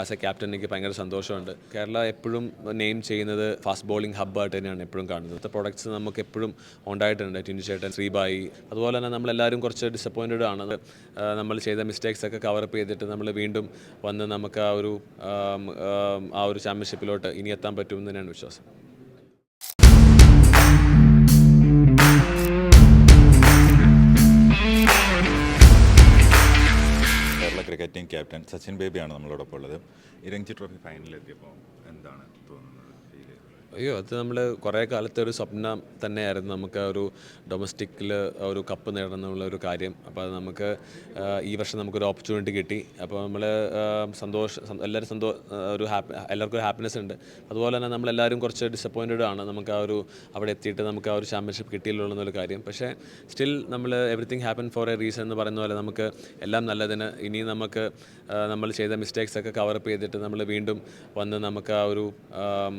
As A captain എനിക്ക് ഭയങ്കര സന്തോഷമുണ്ട്. കേരള എപ്പോഴും നെയിം ചെയ്യുന്നത് ഫാസ്റ്റ് ബോളിംഗ് ഹബ്ബായിട്ട് തന്നെയാണ് എപ്പോഴും കാണുന്നത്. പ്രൊഡക്ട്സ് നമുക്ക് എപ്പോഴും ഉണ്ടായിട്ടുണ്ട്. ടിൻ ചേട്ടൻ ശ്രീബായി. അതുപോലെ തന്നെ നമ്മളെല്ലാവരും കുറച്ച് ഡിസപ്പോയിന്റഡ് ആണ്. നമ്മൾ ചെയ്ത മിസ്റ്റേക്സ് ഒക്കെ കവറപ്പ് ചെയ്തിട്ട് നമ്മൾ വീണ്ടും വന്ന് നമുക്ക് ആ ഒരു ആ ഒരു ചാമ്പ്യൻഷിപ്പിലോട്ട് ഇനി എത്താൻ പറ്റുമെന്ന് തന്നെയാണ് വിശ്വാസം. ടീം ക്യാപ്റ്റൻ സച്ചിൻ ബേബിയാണ് നമ്മളോടൊപ്പം ഉള്ളത്. രഞ്ജി ട്രോഫി ഫൈനലിൽ എത്തിയപ്പോൾ എന്താണ്? അയ്യോ അത് നമ്മൾ കുറേ കാലത്തെ ഒരു സ്വപ്നം തന്നെയായിരുന്നു നമുക്ക് ഒരു ഡൊമസ്റ്റിക്കിൽ ഒരു കപ്പ് നേടണം എന്നുള്ള ഒരു കാര്യം. അപ്പോൾ അത് നമുക്ക് ഈ വർഷം നമുക്കൊരു ഓപ്പർച്യൂണിറ്റി കിട്ടി. അപ്പോൾ നമ്മൾ സന്തോഷം എല്ലാവരും സന്തോ ഒരു ഹാപ്പി എല്ലാവർക്കും ഒരു ഹാപ്പിനെസ് ഉണ്ട്. അതുപോലെ തന്നെ നമ്മളെല്ലാവരും കുറച്ച് ഡിസപ്പോയിന്റഡ് ആണ് നമുക്ക് ആ ഒരു അവിടെ എത്തിയിട്ട് നമുക്ക് ആ ഒരു ചാമ്പ്യൻഷിപ്പ് കിട്ടിയില്ലല്ലോ എന്നൊരു കാര്യം. പക്ഷേ സ്റ്റിൽ നമ്മൾ everything happen for a reason എന്ന് പറയുന്ന പോലെ നമുക്ക് എല്ലാം നല്ലതിന് ഇനി നമുക്ക് നമ്മൾ ചെയ്ത മിസ്റ്റേക്സ് ഒക്കെ കവറപ്പ് ചെയ്തിട്ട് നമ്മൾ വീണ്ടും വന്ന് നമുക്ക് ആ ഒരു ആം,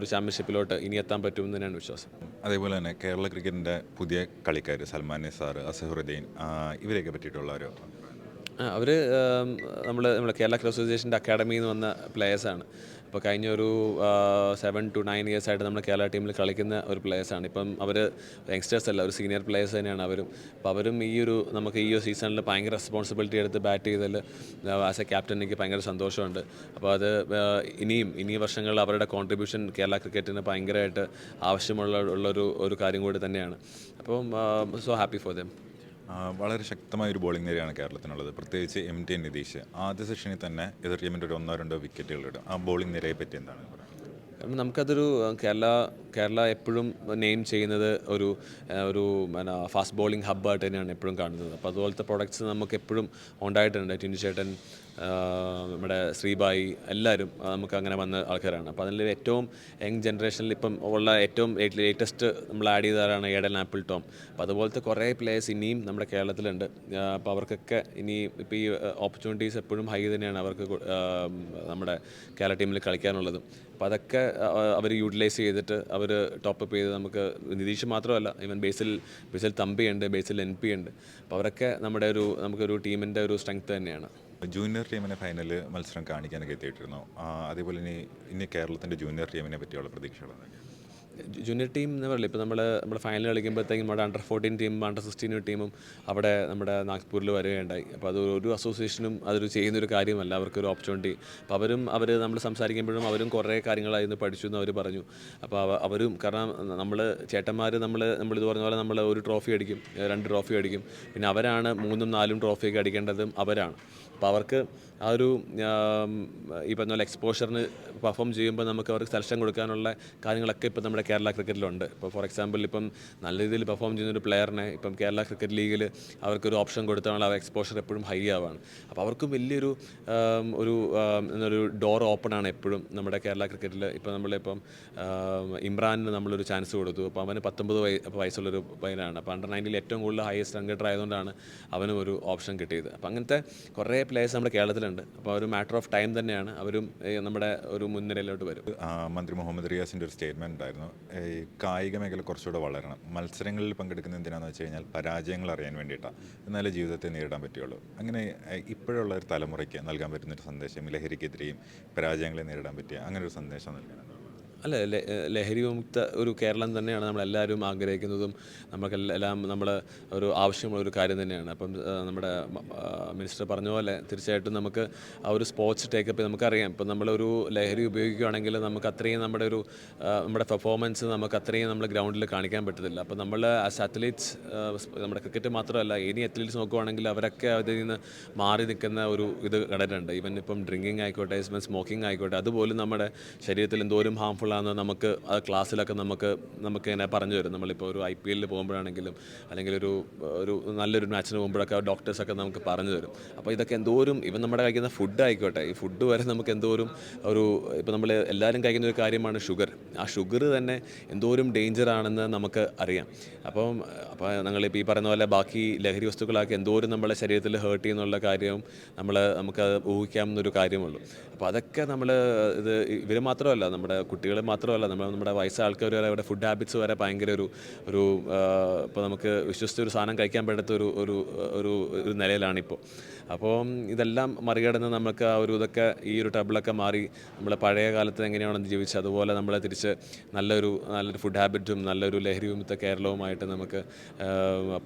ഒരു ചാമ്പ്യൻഷിപ്പിലോട്ട് ഇനി എത്താൻ പറ്റുമെന്ന് തന്നെയാണ് വിശ്വാസം. അതേപോലെ തന്നെ കേരള ക്രിക്കറ്റിന്റെ പുതിയ കളിക്കാർ സൽമാൻ നിസാർ അസഹറുദ്ദീൻ ഇവരെയൊക്കെ പറ്റിയിട്ടുള്ള ഒരു അവർ നമ്മൾ നമ്മുടെ കേരള ക്രിക്കറ്റ് അസോസിയേഷന്റെ അക്കാഡമിയിൽ നിന്ന് വന്ന പ്ലേയേഴ്സാണ്. ഇപ്പോൾ കഴിഞ്ഞ ഒരു സെവൻ ടു നയൻ ഇയേഴ്സ് ആയിട്ട് നമ്മുടെ കേരള ടീമിൽ കളിക്കുന്ന ഒരു പ്ലേയേഴ്സാണ്. ഇപ്പം അവർ യങ്സ്റ്റേഴ്സ് അല്ല ഒരു സീനിയർ പ്ലെയേഴ്സ് തന്നെയാണ് അവരും. അപ്പോൾ അവരും ഈ ഒരു നമുക്ക് ഈ ഒരു സീസണിൽ ഭയങ്കര റെസ്പോൺസിബിലിറ്റി എടുത്ത് ബാറ്റ് ചെയ്തതിൽ ആസ് എ ക്യാപ്റ്റൻ എനിക്ക് ഭയങ്കര സന്തോഷമുണ്ട്. അപ്പോൾ അത് ഇനിയും ഇനി വർഷങ്ങളിൽ അവരുടെ കോൺട്രിബ്യൂഷൻ കേരള ക്രിക്കറ്റിന് ഭയങ്കരമായിട്ട് ആവശ്യമുള്ള ഉള്ളൊരു ഒരു കാര്യം കൂടി തന്നെയാണ്. അപ്പം സോ ഹാപ്പി ഫോർ ദം വളരെ ശക്തമായ ഒരു ബോളിംഗ് നിരയാണ് കേരളത്തിനുള്ളത്. പ്രത്യേകിച്ച് എം ടി നിതീഷ്. ആദ്യ സെഷനിൽ തന്നെ എതിർ ടീമിന്റെ ഒരു ഒന്നോ രണ്ടോ വിക്കറ്റുകൾ ഇടും. ആ ബോളിംഗ് നിരയെ പറ്റി എന്താണ് നമുക്കതൊരു കേരള കേരള എപ്പോഴും നെയിം ചെയ്യുന്നത് ഒരു ഒരു പിന്നെ ഫാസ്റ്റ് ബോളിംഗ് ഹബ്ബായിട്ട് തന്നെയാണ് എപ്പോഴും കാണുന്നത്. അപ്പോൾ അതുപോലത്തെ പ്രൊഡക്ട്സ് നമുക്ക് എപ്പോഴും ഉണ്ടായിട്ടുണ്ട്. ടിൻഡു ചേട്ടൻ നമ്മുടെ ശ്രീബായി എല്ലാവരും നമുക്ക് അങ്ങനെ വന്ന ആൾക്കാരാണ്. അപ്പോൾ അതിൽ ഏറ്റവും യങ് ജനറേഷനിൽ ഇപ്പം ഉള്ള ഏറ്റവും ലേറ്റസ്റ്റ് നമ്മൾ ആഡ് ചെയ്തതാണ് ഏഡൽ ആപ്പിൾ ടോം. അപ്പോൾ അതുപോലത്തെ കുറേ പ്ലേയേഴ്സ് ഇനിയും നമ്മുടെ കേരളത്തിലുണ്ട്. അപ്പോൾ അവർക്കൊക്കെ ഇനി ഇപ്പോൾ ഈ ഓപ്പർച്യൂണിറ്റീസ് എപ്പോഴും ഹൈ തന്നെയാണ് അവർക്ക് നമ്മുടെ കേരള ടീമിൽ കളിക്കാനുള്ളതും. അപ്പോൾ അതൊക്കെ അവർ യൂട്ടിലൈസ് ചെയ്തിട്ട് അവർ ടോപ്പപ്പ് ചെയ്ത് നമുക്ക് നിതീഷ് മാത്രമല്ല ഈവൻ ബേസിൽ ബേസിൽ തമ്പി ഉണ്ട് ബേസിൽ എൻ പി ഉണ്ട്. അപ്പോൾ അവരൊക്കെ നമ്മുടെ ഒരു നമുക്കൊരു ടീമിന്റെ ഒരു സ്ട്രെങ്ത് തന്നെയാണ്. ജൂനിയർ ടീമിനെ ഫൈനൽ മത്സരം കാണിക്കാനൊക്കെ എത്തിയിട്ടിരുന്നു അതേപോലെ ഇനി ഇനി കേരളത്തിന്റെ ജൂനിയർ ടീമിനെ പറ്റിയുള്ള പ്രതീക്ഷകൾ എന്തൊക്കെയാണ്? ജൂനിയർ ടീം എന്ന് പറയില്ല? ഇപ്പോൾ നമ്മൾ നമ്മുടെ ഫൈനൽ കളിക്കുമ്പോഴത്തേക്കും നമ്മുടെ അണ്ടർ ഫോർട്ടീൻ ടീമും അണ്ടർ സിക്സ്റ്റീൻ ടീമും അവിടെ നമ്മുടെ നാഗ്പൂരിൽ വരികയുണ്ടായി. അപ്പോൾ അത് ഒരു അസോസിയേഷനും അതൊരു ചെയ്യുന്നൊരു കാര്യമല്ല. അവർക്കൊരു ഓപ്പർച്യൂണിറ്റി അപ്പോൾ അവരും അവർ നമ്മൾ സംസാരിക്കുമ്പോഴും അവരും കുറേ കാര്യങ്ങളായിരുന്നു പഠിച്ചു എന്ന് അവർ പറഞ്ഞു. അപ്പോൾ അവരും കാരണം നമ്മൾ ചേട്ടന്മാർ നമ്മൾ നമ്മളിത് പറഞ്ഞ പോലെ നമ്മൾ ഒരു ട്രോഫി അടിക്കും. രണ്ട് ട്രോഫി അടിക്കും. പിന്നെ അവരാണ് മൂന്നും നാലും ട്രോഫിയൊക്കെ അടിക്കേണ്ടതും അവരാണ്. അപ്പോൾ അവർക്ക് ആ ഒരു ഈ പറഞ്ഞ പോലെ എക്സ്പോഷറിന് പെർഫോം ചെയ്യുമ്പോൾ നമുക്ക് അവർക്ക് സെലക്ഷൻ കൊടുക്കാനുള്ള കാര്യങ്ങളൊക്കെ ഇപ്പോൾ നമ്മുടെ കേരള ക്രിക്കറ്റിലുണ്ട്. ഇപ്പോൾ ഫോർ എക്സാമ്പിൾ ഇപ്പം നല്ല രീതിയിൽ പെർഫോം ചെയ്യുന്ന ഒരു പ്ലെയറിനെ ഇപ്പം കേരള ക്രിക്കറ്റ് ലീഗിൽ അവർക്കൊരു ഓപ്ഷൻ കൊടുത്താൽ അവർ എക്സ്പോഷർ എപ്പോഴും ഹൈ ആവാണ്. അപ്പോൾ അവർക്കും വലിയൊരു ഒരു എന്നൊരു ഡോർ ഓപ്പൺ ആണ് എപ്പോഴും നമ്മുടെ കേരള ക്രിക്കറ്റിൽ ഇപ്പോൾ നമ്മളിപ്പം ഇമ്രാനിന് നമ്മളൊരു ചാൻസ് കൊടുത്തു. അപ്പോൾ അവന് പത്തൊമ്പത് വയ വയസ്സുള്ളൊരു പയ്യനാണ്. അപ്പോൾ അണ്ടർ നയന്റിൽ ഏറ്റവും കൂടുതൽ ഹയസ്റ്റ് റൺ ആയതുകൊണ്ടാണ് അവനും ഒരു ഓപ്ഷൻ കിട്ടിയത്. അപ്പോൾ അങ്ങനത്തെ കുറേ പ്ലേയേഴ്സ് നമ്മുടെ കേരളത്തിലുണ്ട്. അപ്പോൾ ഒരു മാറ്റർ ഓഫ് ടൈം തന്നെയാണ്. അവരും നമ്മുടെ ഒരു മുൻനിരയിലോട്ട് വരും. മന്ത്രി മുഹമ്മദ് റിയാസിന്റെ ഒരു സ്റ്റേറ്റ്മെന്റ് ഉണ്ടായിരുന്നു. ഈ കായിക മേഖല കുറച്ചുകൂടെ വളരണം. മത്സരങ്ങളിൽ പങ്കെടുക്കുന്ന എന്തിനാന്ന് വെച്ച് കഴിഞ്ഞാൽ പരാജയങ്ങൾ അറിയാൻ വേണ്ടിയിട്ടാണ് എന്നാലേ ജീവിതത്തെ നേരിടാൻ പറ്റുള്ളൂ അങ്ങനെ ഇപ്പോഴുള്ള ഒരു തലമുറയ്ക്ക് നൽകാൻ പറ്റുന്നൊരു സന്ദേശം ലഹരിക്കെതിരെയും പരാജയങ്ങളെ നേരിടാൻ പറ്റിയ അങ്ങനെ ഒരു സന്ദേശം നൽകാനാണ്. അല്ല ലഹരി വിമുക്ത ഒരു കേരളം തന്നെയാണ് നമ്മളെല്ലാവരും ആഗ്രഹിക്കുന്നതും നമുക്കെല്ലാം നമ്മൾ ഒരു ആവശ്യമുള്ള ഒരു കാര്യം തന്നെയാണ്. അപ്പം നമ്മുടെ മിനിസ്റ്റർ പറഞ്ഞ പോലെ തീർച്ചയായിട്ടും നമുക്ക് ആ ഒരു സ്പോർട്സ് ടേക്കപ്പ് നമുക്കറിയാം. ഇപ്പം നമ്മളൊരു ലഹരി ഉപയോഗിക്കുകയാണെങ്കിൽ നമുക്ക് അത്രയും നമ്മുടെ ഒരു നമ്മുടെ പെർഫോമൻസ് നമുക്ക് അത്രയും നമ്മൾ ഗ്രൗണ്ടിൽ കാണിക്കാൻ പറ്റത്തില്ല. അപ്പോൾ നമ്മൾ ആസ് അത്ലീറ്റ്സ് നമ്മുടെ ക്രിക്കറ്റ് മാത്രമല്ല ഇനി അത്ലീറ്റ്സ് നോക്കുവാണെങ്കിൽ അവരൊക്കെ അതിൽ നിന്ന് മാറി നിൽക്കുന്ന ഒരു ഇത് കടലുണ്ട് ഈവൻ ഇപ്പം ഡ്രിങ്കിങ് ആയിക്കോട്ടെ ഇവൻ സ്മോക്കിംഗ് ആയിക്കോട്ടെ അതുപോലും നമ്മുടെ ശരീരത്തിൽ എന്തോരം ഹാംഫുൾ ആണെന്ന് നമുക്ക് അത് ക്ലാസ്സിലൊക്കെ നമുക്ക് നമുക്ക് ഇങ്ങനെ പറഞ്ഞു തരും. നമ്മളിപ്പോൾ ഒരു ഐ പി എല്ലിൽ പോകുമ്പോഴാണെങ്കിലും അല്ലെങ്കിൽ ഒരു ഒരു നല്ലൊരു മാച്ചിന് പോകുമ്പോഴൊക്കെ ഡോക്ടേഴ്സൊക്കെ നമുക്ക് പറഞ്ഞു തരും. അപ്പോൾ ഇതൊക്കെ എന്തോരും ഇവൻ നമ്മുടെ കഴിക്കുന്ന ഫുഡ് ആയിക്കോട്ടെ. ഈ ഫുഡ് വരെ നമുക്ക് എന്തോരും ഒരു ഇപ്പോൾ നമ്മൾ എല്ലാവരും കഴിക്കുന്ന ഒരു കാര്യമാണ് ഷുഗർ ആ ഷുഗർ തന്നെ എന്തോരും ഡേഞ്ചർ ആണെന്ന് നമുക്ക് അറിയാം. അപ്പം അപ്പോൾ ഞങ്ങളിപ്പോൾ ഈ പറയുന്ന പോലെ ബാക്കി ലഹരി വസ്തുക്കളൊക്കെ എന്തോരും നമ്മളെ ശരീരത്തിൽ ഹേർട്ട് ചെയ്യുന്നുള്ള കാര്യവും നമ്മൾ നമുക്ക് ഊഹിക്കാമെന്നൊരു കാര്യമുള്ളൂ. അപ്പോൾ അതൊക്കെ നമ്മൾ ഇത് ഇവർ മാത്രമല്ല നമ്മുടെ കുട്ടികൾ മാത്രമല്ല നമ്മൾ നമ്മുടെ വയസ്സായ ആൾക്കാർ വരെ അവരുടെ ഫുഡ് ഹാബിറ്റ്സ് വരെ ഭയങ്കര ഒരു ഒരു ഇപ്പോൾ നമുക്ക് വിശ്വസിച്ച ഒരു സാധനം കഴിക്കാൻ പറ്റാത്ത ഒരു ഒരു ഒരു ഒരു നിലയിലാണിപ്പോൾ അപ്പോൾ ഇതെല്ലാം മറികടന്ന് നമുക്ക് ആ ഒരു ഇതൊക്കെ ഈ ഒരു ടബിളൊക്കെ മാറി നമ്മൾ പഴയ കാലത്ത് എങ്ങനെയാണെന്ന് ജീവിച്ച് അതുപോലെ നമ്മൾ തിരിച്ച് നല്ലൊരു നല്ലൊരു ഫുഡ് ഹാബിറ്റും നല്ലൊരു ലഹരി വിമുക്ത കേരളവുമായിട്ട് നമുക്ക്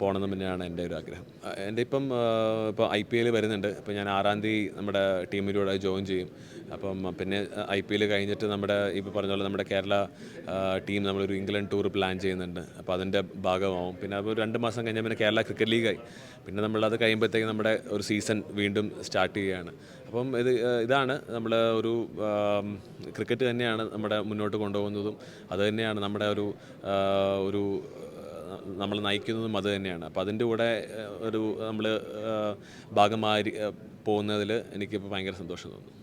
പോകണമെന്ന് തന്നെയാണ് എന്റെ ഒരു ആഗ്രഹം. എന്റെ ഇപ്പം ഇപ്പോൾ ഐ പി എൽ വരുന്നുണ്ട്. അപ്പോൾ ഞാൻ ആറാം തീയതി നമ്മുടെ ടീമിലൂടെ ജോയിൻ ചെയ്യും. അപ്പം പിന്നെ ഐ പി എൽ കഴിഞ്ഞിട്ട് നമ്മുടെ ഇപ്പോൾ പറഞ്ഞ പോലെ നമ്മുടെ കേരള ടീം നമ്മളൊരു ഇംഗ്ലണ്ട് ടൂർ പ്ലാൻ ചെയ്യുന്നുണ്ട്. അപ്പോൾ അതിന്റെ ഭാഗമാവും. പിന്നെ അപ്പോൾ രണ്ട് മാസം കഴിഞ്ഞാൽ പിന്നെ കേരള ക്രിക്കറ്റ് ലീഗായി. പിന്നെ നമ്മളത് കഴിയുമ്പോഴത്തേക്ക് നമ്മുടെ ഒരു സീസൺ വീണ്ടും സ്റ്റാർട്ട് ചെയ്യുകയാണ്. അപ്പം ഇത് ഇതാണ് നമ്മൾ ഒരു ക്രിക്കറ്റ് തന്നെയാണ് നമ്മുടെ മുന്നോട്ട് കൊണ്ടുപോകുന്നതും. അത് തന്നെയാണ് നമ്മുടെ ഒരു ഒരു നമ്മൾ നയിക്കുന്നതും അത് തന്നെയാണ്. അപ്പോൾ അതിന്റെ കൂടെ ഒരു നമ്മൾ ഭാഗമായി പോകുന്നതിൽ എനിക്കിപ്പോൾ ഭയങ്കര സന്തോഷം തോന്നുന്നു.